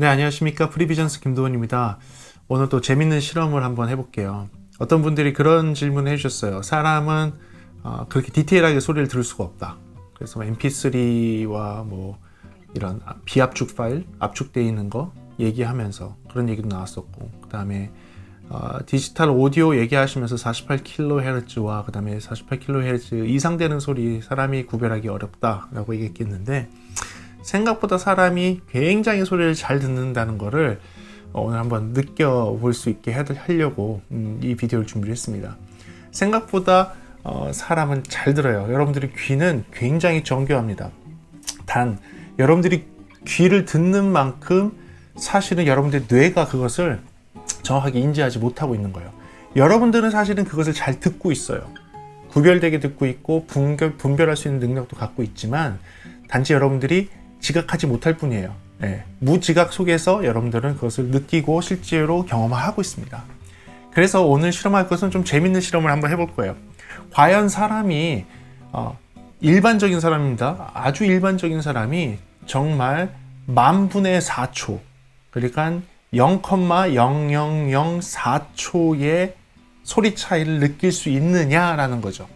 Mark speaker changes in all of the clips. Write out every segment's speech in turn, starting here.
Speaker 1: 네, 안녕하십니까. 프리비전스 김도원입니다. 오늘 또 재밌는 실험을 한번 해볼게요. 어떤 분들이 그런 질문을 해주셨어요. 사람은 어, 그렇게 디테일하게 소리를 들을 수가 없다. 그래서 mp3와 뭐 이런 비압축 파일, 압축되어 있는 거 얘기하면서 그런 얘기도 나왔었고, 그 다음에 어, 디지털 오디오 얘기하시면서 48kHz와 그 다음에 48kHz 이상 되는 소리 사람이 구별하기 어렵다라고 얘기했겠는데 생각보다 사람이 굉장히 소리를 잘 듣는다는 거를 오늘 한번 느껴볼 수 있게 하려고 음, 이 비디오를 준비를 했습니다. 생각보다 어, 사람은 잘 들어요. 여러분들의 귀는 굉장히 정교합니다. 단 여러분들이 귀를 듣는 만큼 사실은 여러분들의 뇌가 그것을 정확하게 인지하지 못하고 있는 거예요. 여러분들은 사실은 그것을 잘 듣고 있어요. 구별되게 듣고 있고 분별, 분별할 수 있는 능력도 갖고 있지만 단지 여러분들이 지각하지 못할 뿐이에요. 네. 무지각 속에서 여러분들은 그것을 느끼고 실제로 경험하고 있습니다. 그래서 오늘 실험할 것은 좀 재밌는 실험을 한번 해볼 거예요. 과연 사람이 어, 일반적인 사람입니다. 아주 일반적인 사람이 정말 만 분의 4초, 그러니까 0,0004초의 소리 차이를 느낄 수 있느냐라는 거죠.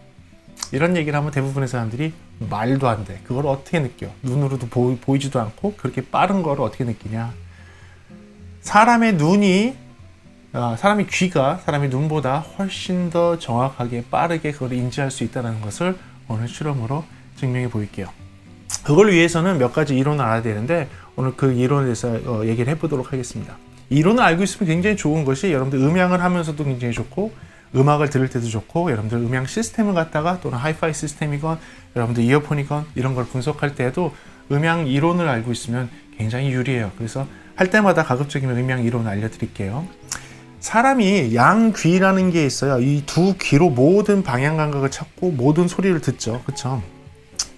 Speaker 1: 이런 얘기를 하면 대부분의 사람들이 말도 안 돼. 그걸 어떻게 느껴? 눈으로도 보, 보이지도 않고 그렇게 빠른 걸 어떻게 느끼냐? 사람의 눈이 어, 사람의 귀가 사람의 눈보다 훨씬 더 정확하게 빠르게 그걸 인지할 수 있다는 것을 오늘 실험으로 증명해 보일게요. 그걸 위해서는 몇 가지 이론을 알아야 되는데 오늘 그 이론에 대해서 어, 얘기를 해보도록 하겠습니다. 이론을 알고 있으면 굉장히 좋은 것이 여러분들 음향을 하면서도 굉장히 좋고 음악을 들을 때도 좋고 여러분들 음향 시스템을 갖다가 또는 하이파이 시스템이건 여러분들 이어폰이건 이런 걸 분석할 때도 음향 이론을 알고 있으면 굉장히 유리해요. 그래서 할 때마다 가급적이면 음향 이론을 알려드릴게요. 사람이 양귀라는 게 있어요. 이 두 귀로 모든 방향 감각을 찾고 모든 소리를 듣죠. 그쵸?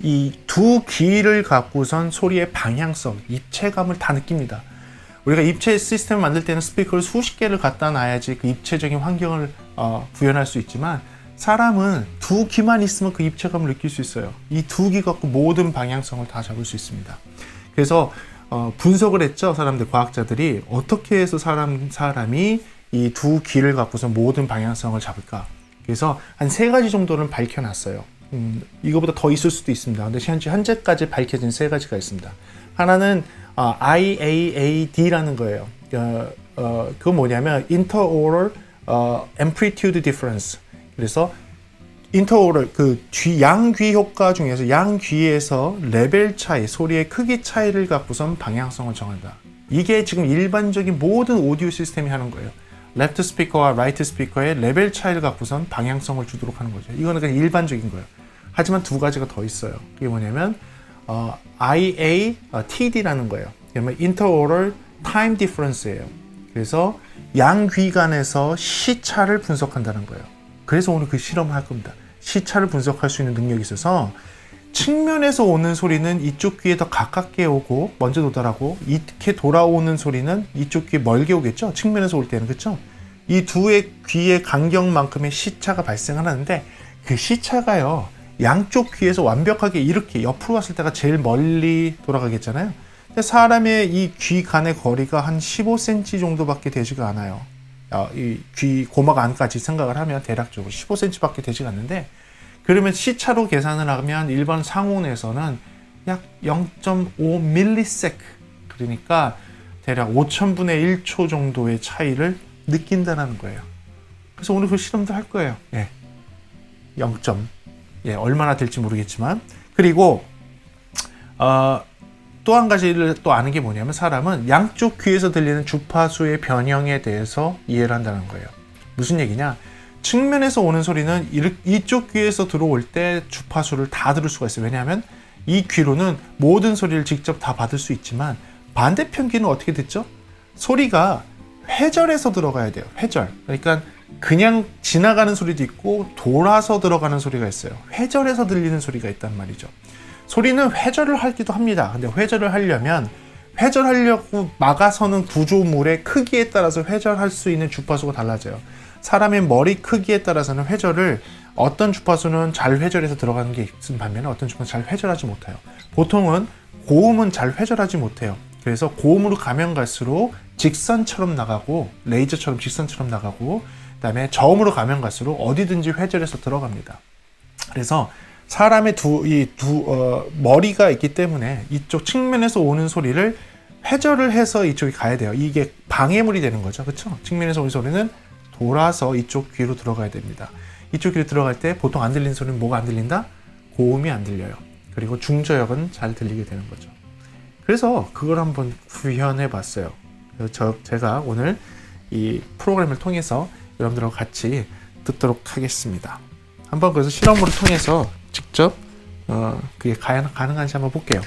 Speaker 1: 이두 귀를 갖고선 소리의 방향성, 입체감을 다 느낍니다. 우리가 입체 시스템을 만들 때는 스피커를 수십 개를 갖다 놔야지 그 입체적인 환경을 어, 구현할 수 있지만 사람은 두 귀만 있으면 그 입체감을 느낄 수 있어요. 이 두 귀 갖고 모든 방향성을 다 잡을 수 있습니다. 그래서 어, 분석을 했죠. 사람들 과학자들이 어떻게 해서 사람 사람이 이 두 귀를 갖고서 모든 방향성을 잡을까? 그래서 한 세 가지 정도는 밝혀놨어요. 음, 이거보다 더 있을 수도 있습니다. 근데 현재 현재까지 밝혀진 세 가지가 있습니다. 하나는 어, IAAD라는 거예요. 어, 어, 그 뭐냐면 Interaural 어, Amplitude Difference. 그래서 인터오럴 그 귀 양귀 효과 중에서 양귀에서 레벨 차이, 소리의 크기 차이를 갖고선 방향성을 정한다. 이게 지금 일반적인 모든 오디오 시스템이 하는 거예요. 레프트 스피커와 라이트 스피커의 레벨 차이를 갖고선 방향성을 주도록 하는 거죠. 이거는 그냥 일반적인 거예요. 하지만 두 가지가 더 있어요. 그게 뭐냐면 어, IATD라는 거예요. 그러면 Interaural Time Difference예요. 그래서 양귀간에서 시차를 분석한다는 거예요. 그래서 오늘 그 실험을 할 겁니다. 시차를 분석할 수 있는 능력이 있어서 측면에서 오는 소리는 이쪽 귀에 더 가깝게 오고 먼저 도달하고 이렇게 돌아오는 소리는 이쪽 귀에 멀게 오겠죠. 측면에서 올 때는 그렇죠. 이 두의 귀의 간격만큼의 시차가 발생하는데 그 시차가요. 양쪽 귀에서 완벽하게 이렇게 옆으로 왔을 때가 제일 멀리 돌아가겠잖아요. 사람의 이 귀 간의 거리가 한 15cm 정도밖에 되지가 않아요. 어, 이귀 고막 안까지 생각을 하면 대략적으로 15cm밖에 되지가 않는데 그러면 시차로 계산을 하면 일반 상온에서는 약 0.5 밀리세크 그러니까 대략 5천분의 1초 정도의 차이를 느낀다는 거예요. 그래서 오늘 그 실험도 할 거예요. 예. 0. 예, 얼마나 될지 모르겠지만 그리고 어, 또 한 가지를 또 아는 게 뭐냐면 사람은 양쪽 귀에서 들리는 주파수의 변형에 대해서 이해를 한다는 거예요. 무슨 얘기냐? 측면에서 오는 소리는 이쪽 귀에서 들어올 때 주파수를 다 들을 수가 있어요. 왜냐하면 이 귀로는 모든 소리를 직접 다 받을 수 있지만 반대편 귀는 어떻게 듣죠? 소리가 회절에서 들어가야 돼요. 회절. 그러니까 그냥 지나가는 소리도 있고 돌아서 들어가는 소리가 있어요. 회절에서 들리는 소리가 있단 말이죠. 소리는 회절을 하기도 합니다. 근데 회절을 하려면 회절하려고 막아서는 구조물의 크기에 따라서 회절할 수 있는 주파수가 달라져요. 사람의 머리 크기에 따라서는 회절을 어떤 주파수는 잘 회절해서 들어가는 게 있는 반면에 어떤 주파수는 잘 회절하지 못해요. 보통은 고음은 잘 회절하지 못해요. 그래서 고음으로 가면 갈수록 직선처럼 나가고 레이저처럼 직선처럼 나가고 그다음에 저음으로 가면 갈수록 어디든지 회절해서 들어갑니다. 그래서 사람의 두이두 어, 머리가 있기 때문에 이쪽 측면에서 오는 소리를 회절을 해서 이쪽이 가야 돼요. 이게 방해물이 되는 거죠. 그렇죠? 측면에서 오는 소리는 돌아서 이쪽 귀로 들어가야 됩니다. 이쪽 귀로 들어갈 때 보통 안 들리는 소리는 뭐가 안 들린다? 고음이 안 들려요. 그리고 중저역은 잘 들리게 되는 거죠. 그래서 그걸 한번 구현해 봤어요. 저 제가 오늘 이 프로그램을 통해서 여러분들하고 같이 듣도록 하겠습니다. 한번 그래서 실험으로 통해서 직접 어, 그게 가능, 가능한지 한번 볼게요.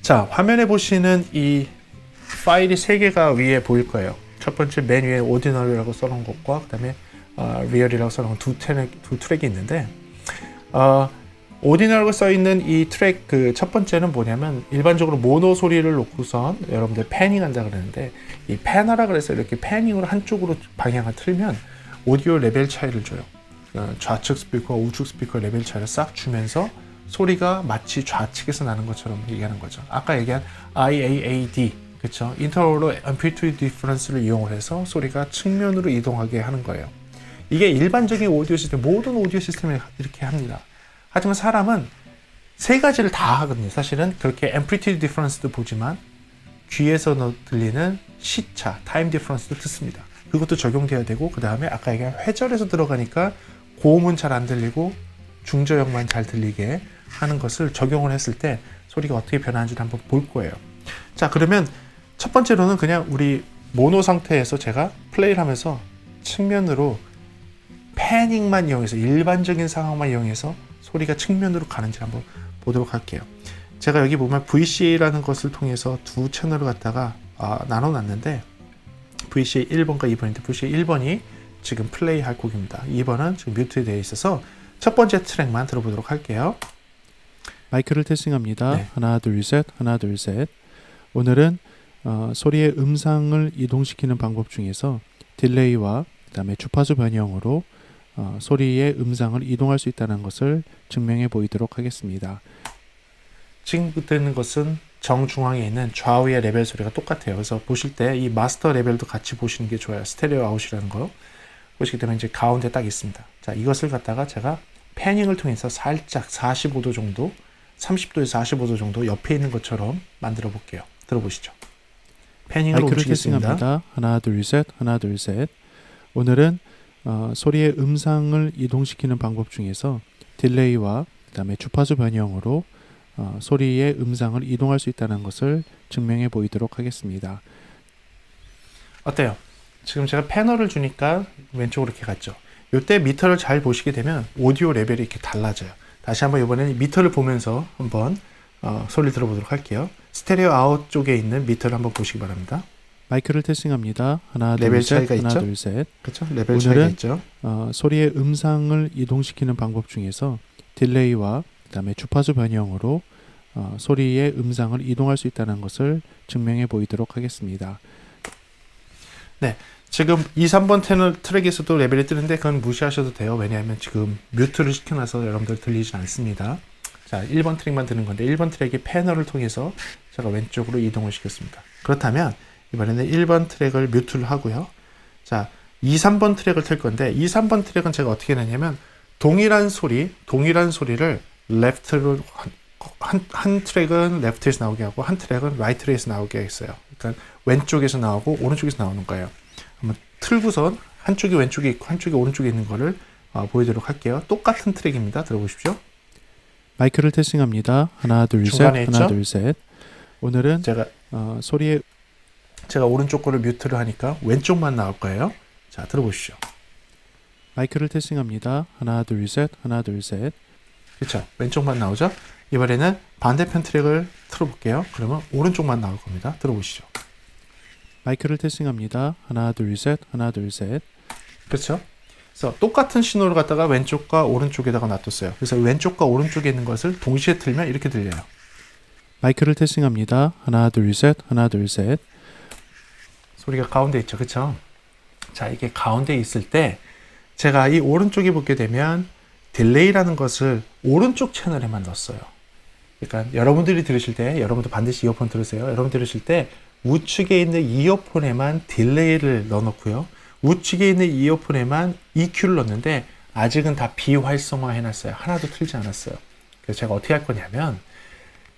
Speaker 1: 자, 화면에 보시는 이 파일이 세 개가 위에 보일 거예요. 첫 번째 맨 위에 오디너리라고 써놓은 것과 그다음에 어, 리얼이라고 써놓은 두 트랙 두 트랙이 있는데 어, 오디너라고 써 있는 이 트랙 그 첫 번째는 뭐냐면 일반적으로 모노 소리를 놓고선 여러분들 패닝한다 그러는데 이 패너라 그래서 이렇게 패닝으로 한쪽으로 방향을 틀면 오디오 레벨 차이를 줘요. 어, 좌측 스피커, 우측 스피커 레벨 차이를 싹 주면서 소리가 마치 좌측에서 나는 것처럼 얘기하는 거죠. 아까 얘기한 IAAD, 그렇죠? Interval Amplitude Difference를 이용을 해서 소리가 측면으로 이동하게 하는 거예요. 이게 일반적인 오디오 시스템, 모든 오디오 시스템에 이렇게 합니다. 하지만 사람은 세 가지를 다 하거든요. 사실은 그렇게 Amplitude Difference도 보지만 귀에서 들리는 시차, Time Difference도 듣습니다. 그것도 적용돼야 되고 그 다음에 아까 얘기한 회절에서 들어가니까 고음은 잘 안 들리고 중저역만 잘 들리게 하는 것을 적용을 했을 때 소리가 어떻게 변하는지 한번 볼 거예요. 자, 그러면 첫 번째로는 그냥 우리 모노 상태에서 제가 플레이를 하면서 측면으로 패닝만 이용해서 일반적인 상황만 이용해서 소리가 측면으로 가는지 한번 보도록 할게요. 제가 여기 보면 VC라는 것을 통해서 두 채널을 갖다가 아, 나눠놨는데 VCA 1번과 2번인데 VCA 1번이 지금 플레이 할 곡입니다. 2번은 지금 뮤트 되어 있어서 첫 번째 트랙만 들어보도록 할게요.
Speaker 2: 마이크를 테스팅합니다.
Speaker 1: 네.
Speaker 2: 하나 둘 셋, 하나 둘 셋. 오늘은 어, 소리의 음상을 이동시키는 방법 중에서 딜레이와 그다음에 주파수 변형으로 어, 소리의 음상을 이동할 수 있다는 것을 증명해 보이도록 하겠습니다.
Speaker 1: 지금 듣는 것은 정중앙에 있는 좌우의 레벨 소리가 똑같아요. 그래서 보실 때 이 마스터 레벨도 같이 보시는 게 좋아요. 스테레오 아웃이라는 거 보시게 되면 이제 가운데 딱 있습니다. 자, 이것을 갖다가 제가 패닝을 통해서 살짝 45도 정도, 30도에서 45도 정도 옆에 있는 것처럼 만들어 볼게요. 들어보시죠. 패닝을 움직이겠습니다.
Speaker 2: 하나 둘 셋, 하나 둘 셋. 오늘은 어, 소리의 음상을 이동시키는 방법 중에서 딜레이와 그다음에 주파수 변형으로 어, 소리의 음상을 이동할 수 있다는 것을 증명해 보이도록 하겠습니다.
Speaker 1: 어때요? 지금 제가 패널을 주니까 왼쪽으로 이렇게 갔죠. 이때 미터를 잘 보시게 되면 오디오 레벨이 이렇게 달라져요. 다시 한번 이번에는 미터를 보면서 한번 어, 소리를 들어보도록 할게요. 스테레오 아웃 쪽에 있는 미터를 한번 보시기 바랍니다.
Speaker 2: 마이크를 테스팅합니다. 하나
Speaker 1: 레벨
Speaker 2: 둘 셋,
Speaker 1: 차이가
Speaker 2: 하나
Speaker 1: 있죠?
Speaker 2: 둘 셋.
Speaker 1: 그렇죠? 레벨 차이가 있죠.
Speaker 2: 어, 소리의 음상을 이동시키는 방법 중에서 딜레이와 그다음에 주파수 변형으로 어, 소리의 음상을 이동할 수 있다는 것을 증명해 보이도록 하겠습니다.
Speaker 1: 지금 2, 3번 채널 트랙에서도 레벨이 뜨는데 그건 무시하셔도 돼요. 왜냐하면 지금 뮤트를 시켜놔서 여러분들 들리지 않습니다. 자, 1번 트랙만 드는 건데 1번 트랙의 패널을 통해서 제가 왼쪽으로 이동을 시켰습니다. 그렇다면 이번에는 1번 트랙을 뮤트를 하고요. 자, 2, 3번 트랙을 틀 건데 2, 3번 트랙은 제가 어떻게 했냐면 동일한 소리, 동일한 소리를 레프트로 한, 한 트랙은 레프트에서 나오게 하고 한 트랙은 라이트에서 나오게 했어요. 그러니까 왼쪽에서 나오고 오른쪽에서 나오는 거예요. 한번 틀고선 한쪽이 왼쪽에 있고 한쪽이 오른쪽에 있는 거를 어, 보여드리도록 할게요. 똑같은 트랙입니다. 들어보십시오.
Speaker 2: 마이크를 테스팅합니다. 하나 둘 셋,
Speaker 1: 중간에
Speaker 2: 하나
Speaker 1: 있죠?
Speaker 2: 둘 셋. 오늘은
Speaker 1: 제가
Speaker 2: 어, 소리의
Speaker 1: 제가 오른쪽 거를 뮤트를 하니까 왼쪽만 나올 거예요. 자, 들어보시죠.
Speaker 2: 마이크를 테스팅합니다. 하나 둘 셋, 하나 둘 셋.
Speaker 1: 그렇죠. 왼쪽만 나오죠. 이번에는 반대편 트랙을 틀어볼게요. 그러면 오른쪽만 나올 겁니다. 들어보시죠.
Speaker 2: 마이크를 테스팅합니다. 하나 둘 셋, 하나 둘 셋.
Speaker 1: 그렇죠. 그래서 똑같은 신호를 갖다가 왼쪽과 오른쪽에다가 놔뒀어요. 그래서 왼쪽과 오른쪽에 있는 것을 동시에 틀면 이렇게 들려요.
Speaker 2: 마이크를 테스팅합니다. 하나 둘 셋, 하나 둘 셋.
Speaker 1: 소리가 가운데 있죠. 그렇죠? 자, 이게 가운데 있을 때 제가 이 오른쪽에 보게 되면 딜레이라는 것을 오른쪽 채널에만 넣었어요. 그러니까 여러분들이 들으실 때 여러분도 반드시 이어폰 들으세요. 여러분 들으실 때 우측에 있는 이어폰에만 딜레이를 넣어놓고요. 우측에 있는 이어폰에만 EQ를 넣는데 아직은 다 비활성화 해놨어요. 하나도 틀지 않았어요. 그래서 제가 어떻게 할 거냐면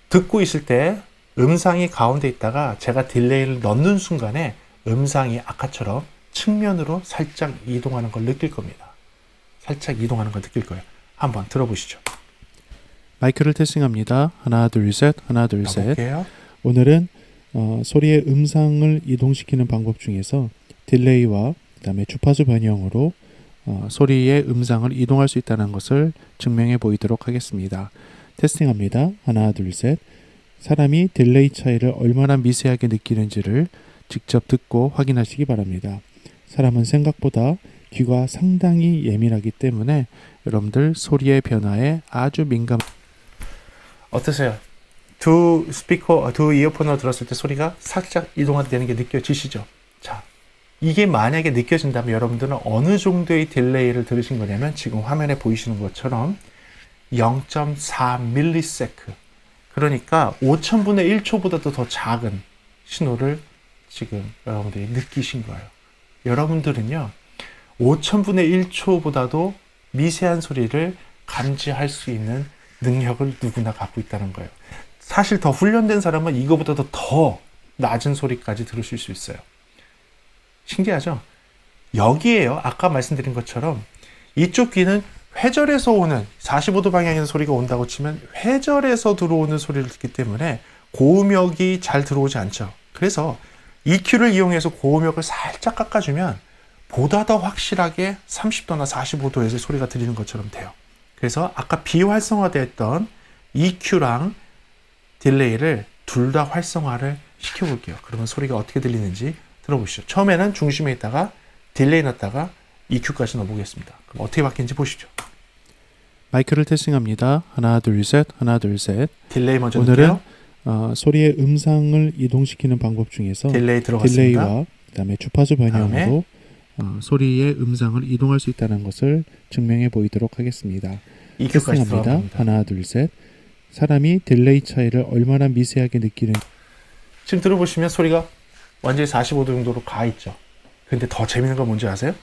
Speaker 1: 듣고 있을 때 음상이 가운데 있다가 제가 딜레이를 넣는 순간에 음상이 아까처럼 측면으로 살짝 이동하는 걸 느낄 겁니다. 살짝 이동하는 걸 느낄 거예요. 한번 들어보시죠.
Speaker 2: 마이크를 테스팅합니다. 하나 둘 셋, 하나 둘 셋.
Speaker 1: 가볼게요.
Speaker 2: 오늘은 어, 소리의 음상을 이동시키는 방법 중에서 딜레이와 그다음에 주파수 변형으로 어, 소리의 음상을 이동할 수 있다는 것을 증명해 보이도록 하겠습니다. 테스팅합니다. 하나 둘 셋. 사람이 딜레이 차이를 얼마나 미세하게 느끼는지를 직접 듣고 확인하시기 바랍니다. 사람은 생각보다 귀가 상당히 예민하기 때문에 여러분들 소리의 변화에 아주 민감.
Speaker 1: 어떠세요? 두 스피커, 두 이어폰으로 들었을 때 소리가 살짝 이동되는 게 느껴지시죠? 자, 이게 만약에 느껴진다면 여러분들은 어느 정도의 딜레이를 들으신 거냐면 지금 화면에 보이시는 것처럼 0.4ms 그러니까 5천분의 1초보다도 더 작은 신호를 지금 여러분들이 느끼신 거예요. 여러분들은요, 5천분의 1초보다도 미세한 소리를 감지할 수 있는 능력을 누구나 갖고 있다는 거예요. 사실 더 훈련된 사람은 이거보다도 더 낮은 소리까지 들으실 수 있어요. 신기하죠? 여기에요. 아까 말씀드린 것처럼 이쪽 귀는 회절에서 오는 45도 방향에서 소리가 온다고 치면 회절에서 들어오는 소리를 듣기 때문에 고음역이 잘 들어오지 않죠. 그래서 EQ를 이용해서 고음역을 살짝 깎아주면 보다 더 확실하게 30도나 45도에서 소리가 들리는 것처럼 돼요. 그래서 아까 비활성화됐던 EQ랑 딜레이를 둘 다 활성화를 시켜볼게요. 그러면 소리가 어떻게 들리는지 들어보시죠. 처음에는 중심에 있다가 딜레이 넣었다가 EQ까지 넣어보겠습니다. 그럼 어떻게 바뀌는지 보시죠.
Speaker 2: 마이크를 테스팅합니다. 하나 둘 셋, 하나 둘 셋.
Speaker 1: 딜레이 먼저
Speaker 2: 오늘은. 어, 소리의 음상을 이동시키는 방법 중에서
Speaker 1: 딜레이 들어갔습니다.
Speaker 2: 딜레이와 그다음에 주파수 변형으로 어, 소리의 음상을 이동할 수 있다는 것을 증명해 보이도록 하겠습니다.
Speaker 1: 들어갑니다.
Speaker 2: 하나 둘 셋. 사람이 딜레이 차이를 얼마나 미세하게 느끼는
Speaker 1: 지금 들어보시면 소리가 완전히 45도 정도로 가 있죠. 근데 더 재밌는 건 뭔지 아세요?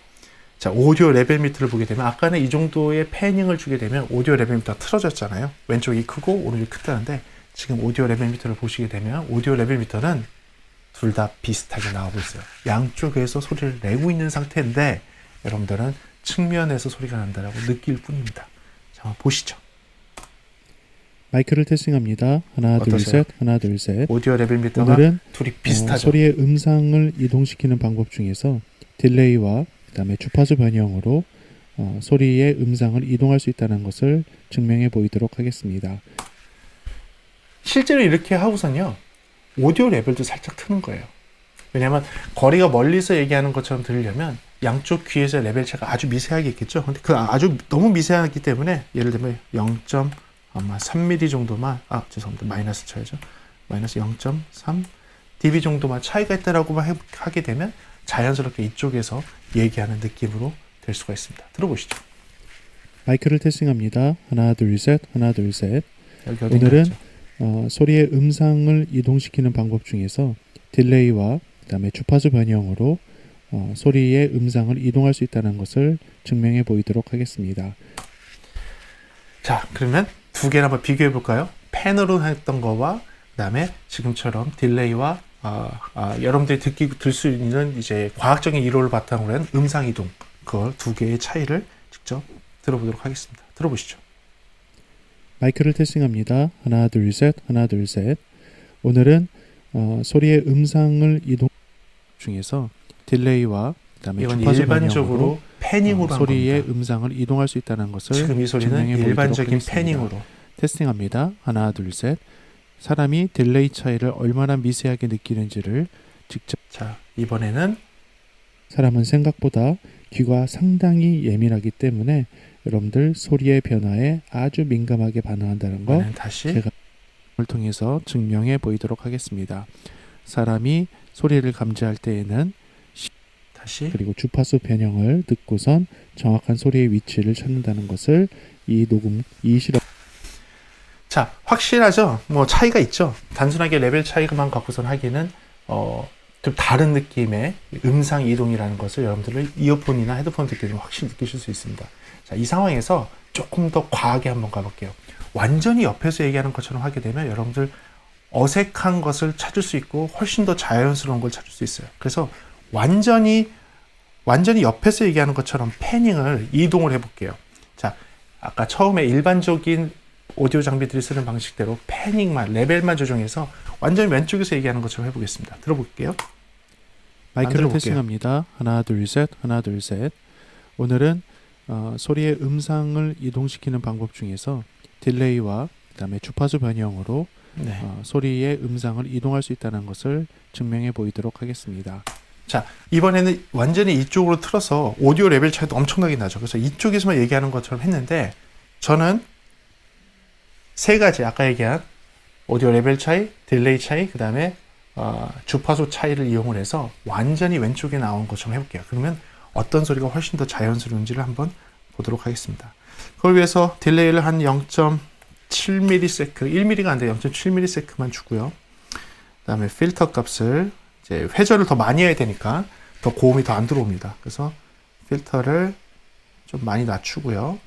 Speaker 1: 자, 오디오 레벨 미터를 보게 되면 아까는 이 정도의 패닝을 주게 되면 오디오 레벨 미터가 틀어졌잖아요. 왼쪽이 크고 오른쪽이 크다는데 지금 오디오 레벨 미터를 보시게 되면 오디오 레벨 미터는 둘 다 비슷하게 나오고 있어요. 양쪽에서 소리를 내고 있는 상태인데 여러분들은 측면에서 소리가 난다라고 느낄 뿐입니다. 자, 보시죠.
Speaker 2: 마이크를 테스팅합니다. 하나 둘
Speaker 1: 어떠세요?
Speaker 2: 셋, 하나 둘 셋.
Speaker 1: 오디오 레벨 미터가
Speaker 2: 오늘은
Speaker 1: 둘이
Speaker 2: 어,
Speaker 1: 비슷하죠.
Speaker 2: 소리의 음상을 이동시키는 방법 중에서 딜레이와 그다음에 주파수 변형으로 어, 소리의 음상을 이동할 수 있다는 것을 증명해 보이도록 하겠습니다.
Speaker 1: 실제로 이렇게 하고선요 오디오 레벨도 살짝 트는 거예요. 왜냐하면 거리가 멀리서 얘기하는 것처럼 들으려면 양쪽 귀에서 레벨 차가 아주 미세하게 있겠죠. 근데 그 아주 너무 미세하기 때문에 예를 들면 0. 아마 3mm 정도만 아 죄송합니다 마이너스 쳐야죠. 마이너스 0.3 dB 정도만 차이가 있다라고만 해- 하게 되면 자연스럽게 이쪽에서 얘기하는 느낌으로 될 수가 있습니다. 들어보시죠.
Speaker 2: 마이크를 테스팅합니다. 하나 둘 셋, 하나 둘 셋. 오늘은? 어, 소리의 음상을 이동시키는 방법 중에서 딜레이와 그다음에 주파수 변형으로 어, 소리의 음상을 이동할 수 있다는 것을 증명해 보이도록 하겠습니다.
Speaker 1: 자, 그러면 두 개를 한번 비교해 볼까요? 펜으로 했던 거와 그다음에 지금처럼 딜레이와 아, 아, 여러분들이 듣기 들 수 있는 이제 과학적인 이론을 바탕으로 한 음상 이동 그걸 두 개의 차이를 직접 들어보도록 하겠습니다. 들어보시죠.
Speaker 2: 마이크를 테스팅합니다. 하나 둘 셋, 하나 둘 셋. 오늘은 어, 소리의 음상을 이동 중에서 딜레이와 그다음에
Speaker 1: 이건 일반적으로
Speaker 2: 변형으로
Speaker 1: 패닝으로
Speaker 2: 어,
Speaker 1: 한
Speaker 2: 소리의. 음상을 이동할 수 있다는 것을
Speaker 1: 지금 이 소리는 일반적인. 패닝으로
Speaker 2: 테스팅합니다. 하나 둘 셋. 사람이 딜레이 차이를 얼마나 미세하게 느끼는지를 직접
Speaker 1: 자, 이번에는
Speaker 2: 사람은 생각보다 귀가 상당히 예민하기 때문에 여러분들 소리의 변화에 아주 민감하게 반응한다는 거
Speaker 1: 다시
Speaker 2: 제가 을 통해서 증명해 보이도록 하겠습니다. 사람이 소리를 감지할 때에는
Speaker 1: 다시
Speaker 2: 그리고 주파수 변형을 듣고선 정확한 소리의 위치를 찾는다는 것을 이 녹음 이 실험
Speaker 1: 자, 확실하죠? 뭐 차이가 있죠. 단순하게 레벨 차이만 갖고선 하기는 어, 좀 다른 느낌의 음상 이동이라는 것을 여러분들을 이어폰이나 헤드폰 듣기 좀 확실히 느끼실 수 있습니다. 자, 이 상황에서 조금 더 과하게 한번 가볼게요. 완전히 옆에서 얘기하는 것처럼 하게 되면 여러분들 어색한 것을 찾을 수 있고 훨씬 더 자연스러운 걸 찾을 수 있어요. 그래서 완전히 완전히 옆에서 얘기하는 것처럼 패닝을 이동을 해볼게요. 자, 아까 처음에 일반적인 오디오 장비들이 쓰는 방식대로 패닝만 레벨만 조정해서 완전히 왼쪽에서 얘기하는 것처럼 해보겠습니다. 들어볼게요.
Speaker 2: 마이크를. 테스팅합니다. 하나 둘 셋, 하나 둘 셋. 오늘은 어, 소리의 음상을 이동시키는 방법 중에서 딜레이와 그다음에 주파수 변형으로
Speaker 1: 네.
Speaker 2: 어, 소리의 음상을 이동할 수 있다는 것을 증명해 보이도록 하겠습니다.
Speaker 1: 자, 이번에는 완전히 이쪽으로 틀어서 오디오 레벨 차이도 엄청나게 나죠. 그래서 이쪽에서만 얘기하는 것처럼 했는데 저는 세 가지 아까 얘기한 오디오 레벨 차이, 딜레이 차이, 그 다음에 어, 주파수 차이를 이용을 해서 완전히 왼쪽에 나온 것처럼 해볼게요. 그러면 어떤 소리가 훨씬 더 자연스러운지를 한번 보도록 하겠습니다. 그걸 위해서 딜레이를 한 0.7ms, 1mm가 안 돼요. 0.7ms만 주고요. 그 다음에 필터 값을 이제 회전을 더 많이 해야 되니까 더 고음이 더 안 들어옵니다. 그래서 필터를 좀 많이 낮추고요.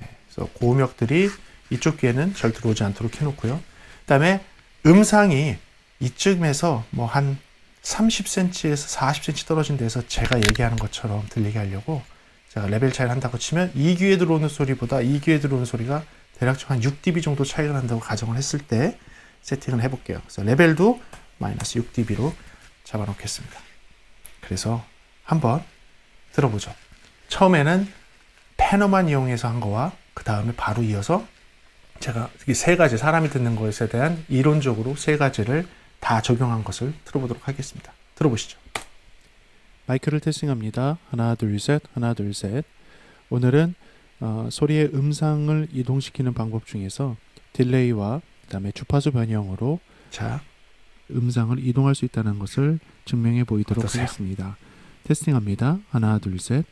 Speaker 1: 네, 그래서 고음역들이 이쪽 귀에는 절 들어오지 않도록 해놓고요. 그 다음에 음상이 이쯤에서 뭐한 30cm에서 40cm 떨어진 데서 제가 얘기하는 것처럼 들리게 하려고 제가 레벨 차이를 한다고 치면 이 귀에 들어오는 소리보다 이 귀에 들어오는 소리가 대략적 한 6dB 정도 차이가 난다고 가정을 했을 때 세팅을 해볼게요. 그래서 레벨도 마이너스 6dB로 잡아놓겠습니다. 그래서 한번 들어보죠. 처음에는 패너만 이용해서 한 거와 그 다음에 바로 이어서 제가 이세 가지 사람이 듣는 것에 대한 이론적으로 세 가지를 다 적용한 것을 들어보도록 하겠습니다. 들어보시죠.
Speaker 2: 마이크를 테스팅합니다. 하나 둘 셋, 하나 둘 셋. 오늘은 어, 소리의 음상을 이동시키는 방법 중에서 딜레이와 그다음에 주파수 변형으로
Speaker 1: 자,
Speaker 2: 음상을 이동할 수 있다는 것을 증명해 보이도록
Speaker 1: 어떠세요?
Speaker 2: 하겠습니다. 테스팅합니다. 하나, 둘, 셋.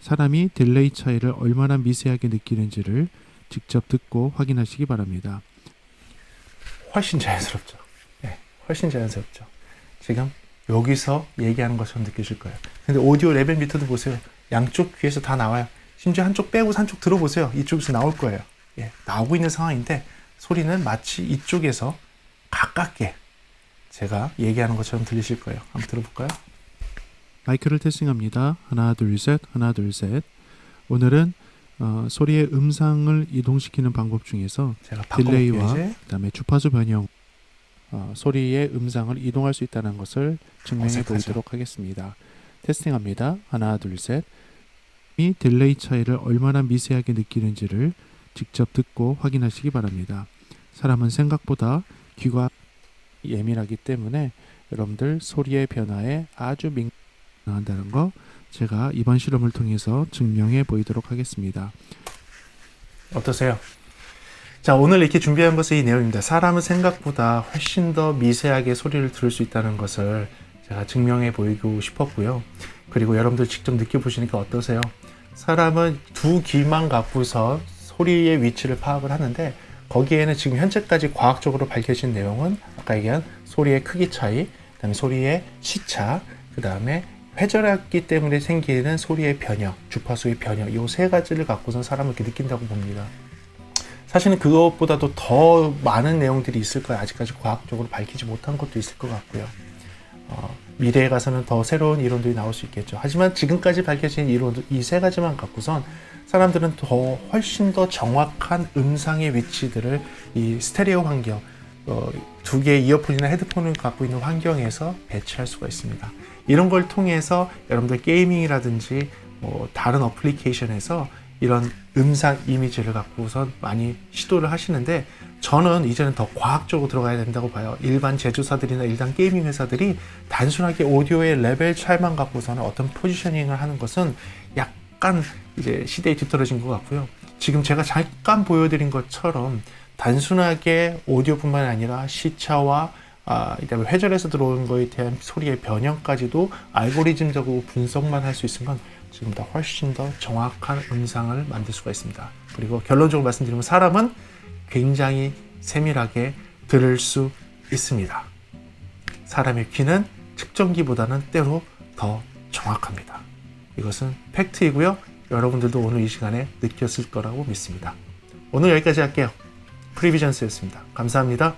Speaker 2: 사람이 딜레이 차이를 얼마나 미세하게 느끼는지를 직접 듣고 확인하시기 바랍니다.
Speaker 1: 훨씬 자연스럽죠. 네, 훨씬 자연스럽죠. 지금 여기서 얘기하는 것처럼 느끼실 거예요. 근데 오디오 레벨 미터도 보세요. 양쪽 귀에서 다 나와요. 심지어 한쪽 빼고 한쪽 들어보세요. 이쪽에서 나올 거예요. 예, 나오고 있는 상황인데 소리는 마치 이쪽에서 가깝게 제가 얘기하는 것처럼 들리실 거예요. 한번 들어볼까요?
Speaker 2: 마이크를 테스팅합니다. 하나, 둘, 셋. 하나, 둘, 셋. 오늘은 어, 소리의 음상을 이동시키는 방법 중에서. 딜레이와. 그다음에 주파수 변형 어, 소리의 음상을 이동할 수 있다는 것을 증명해
Speaker 1: 어색하죠?
Speaker 2: 보이도록 하겠습니다. 테스팅합니다. 하나, 둘, 셋. 이 딜레이 차이를 얼마나 미세하게 느끼는지를 직접 듣고 확인하시기 바랍니다. 사람은 생각보다 귀가 예민하기 때문에 여러분들 소리의 변화에 아주 민감하다는 거 제가 이번 실험을 통해서 증명해 보이도록 하겠습니다.
Speaker 1: 어떠세요? 자, 오늘 이렇게 준비한 것은 이 내용입니다. 사람은 생각보다 훨씬 더 미세하게 소리를 들을 수 있다는 것을 제가 증명해 보이고 싶었고요. 그리고 여러분들 직접 느껴보시니까 어떠세요? 사람은 두 귀만 갖고서 소리의 위치를 파악을 하는데 거기에는 지금 현재까지 과학적으로 밝혀진 내용은 아까 얘기한 소리의 크기 차이, 그다음에 소리의 시차, 그다음에 회전했기 때문에 생기는 소리의 변형, 주파수의 변형, 이 세 가지를 갖고서 사람을 이렇게 느낀다고 봅니다. 사실은 그것보다도 더 많은 내용들이 있을 거예요. 아직까지 과학적으로 밝히지 못한 것도 있을 것 같고요. 어, 미래에 가서는 더 새로운 이론들이 나올 수 있겠죠. 하지만 지금까지 밝혀진 이론 이 세 가지만 갖고선 사람들은 더 훨씬 더 정확한 음상의 위치들을 이 스테레오 환경, 어, 두 개의 이어폰이나 헤드폰을 갖고 있는 환경에서 배치할 수가 있습니다. 이런 걸 통해서 여러분들 게이밍이라든지 뭐 다른 어플리케이션에서 이런 음상 이미지를 갖고선 많이 시도를 하시는데 저는 이제는 더 과학적으로 들어가야 된다고 봐요. 일반 제조사들이나 일반 게이밍 회사들이 단순하게 오디오의 레벨 차이만 갖고서는 어떤 포지셔닝을 하는 것은 약간 이제 시대에 뒤떨어진 것 같고요. 지금 제가 잠깐 보여드린 것처럼 단순하게 오디오뿐만 아니라 시차와 아, 그다음에 회전에서 들어오는 거에 대한 소리의 변형까지도 알고리즘적으로 분석만 할수건 지금보다 훨씬 더 정확한 음상을 만들 수가 있습니다. 그리고 결론적으로 말씀드리면 사람은 굉장히 세밀하게 들을 수 있습니다. 사람의 귀는 측정기보다는 때로 더 정확합니다. 이것은 팩트이고요. 여러분들도 오늘 이 시간에 느꼈을 거라고 믿습니다. 오늘 여기까지 할게요. 프리비전스였습니다. 감사합니다.